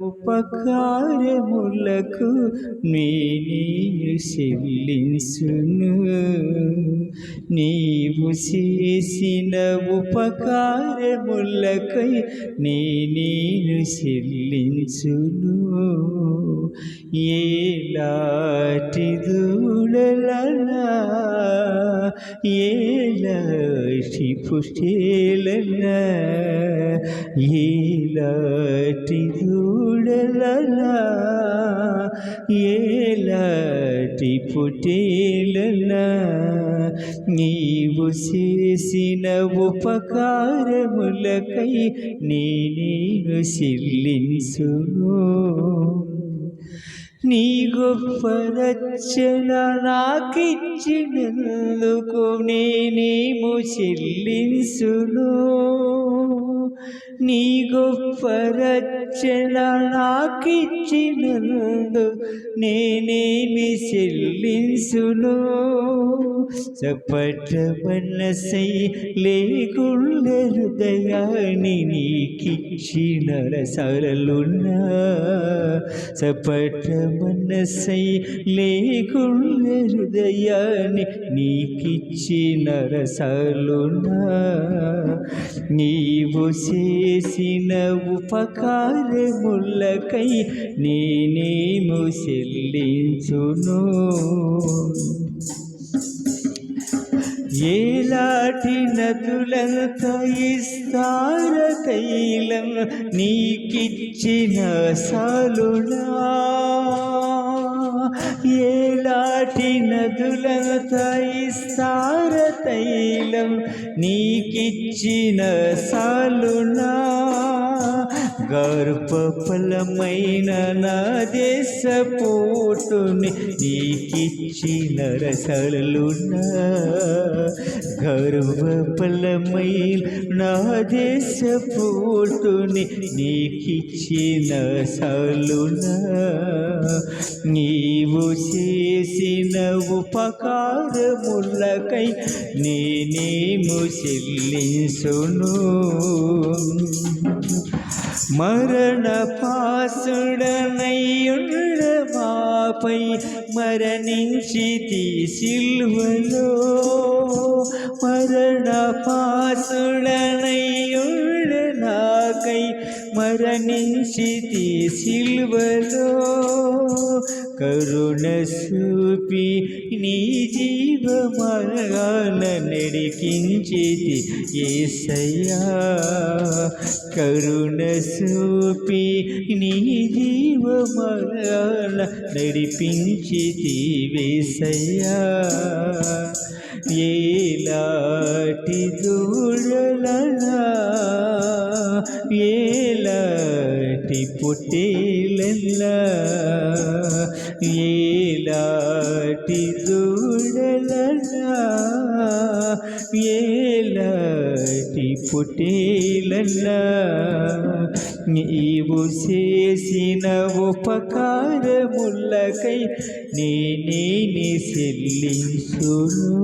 ఉపకారములకు నేను చెల్లించును. నీవు చేసిన ఉపకారములకై నేను చెల్లించును. ఏలాటి దూడలనా ఏలాటి పుష్టేలనా? ఏలాటి దూ దూడలలా ఏలాటి పుటేలలా నీవు చేసిన ఉపకారములకై నేనేను చెల్లించును నీ గొప్ప రచన నాకిచ్చినందుకు నేనేమో చెల్లించును. నీ గొప్ప రచన నాకిచ్చినందు నేనేమి చెల్లించును. చప్పట మనసై లేకుళ్ళ హృదయాన్ని నీకిచ్చిన రసాలున్నా చప్పట మనసై లేకుళ్ళ హృదయాన్ని నీకిచ్చిన రసాలున్నా నీవు చేసిన ఉపకారములకై నేనేము చెల్లించును. ఏలాటి నదులంత ఇస్తార తైలం నీకిచ్చిన సాలునా? ఏలాటి నదులంత ఇస్తార తైలం నీకిచ్చిన సాలునా? గర్భఫలమైన నా దేశ పోటుని నీకిచ్చిన రసలున్నా గర్భఫలమైన నా దేశ పోటుని నీకిచ్చిన సలునా నీవు చేసిన ఉపకారములకై నేనేము చెల్లించును. మరణ పాసుడనయ్యుండ మాపై మరణించి సిల్వలో మరణ పాసుడనయ్యుండ నాకై మరణించి సిల్వలో కరుణ సూపి నీ జీవమాన నడికించిది ఏసయ్యా కరుణ సూపి నీ జీవమాన నడిపించిది వేసయ్యా ఏలాటి దూడలనా ఏలాటి పుట్టేలల్లా ఏలాటి దూడలలా ఏ పుట్టేలలా నీవు చేసిన ఉపకారములకై నేనే చెల్లించును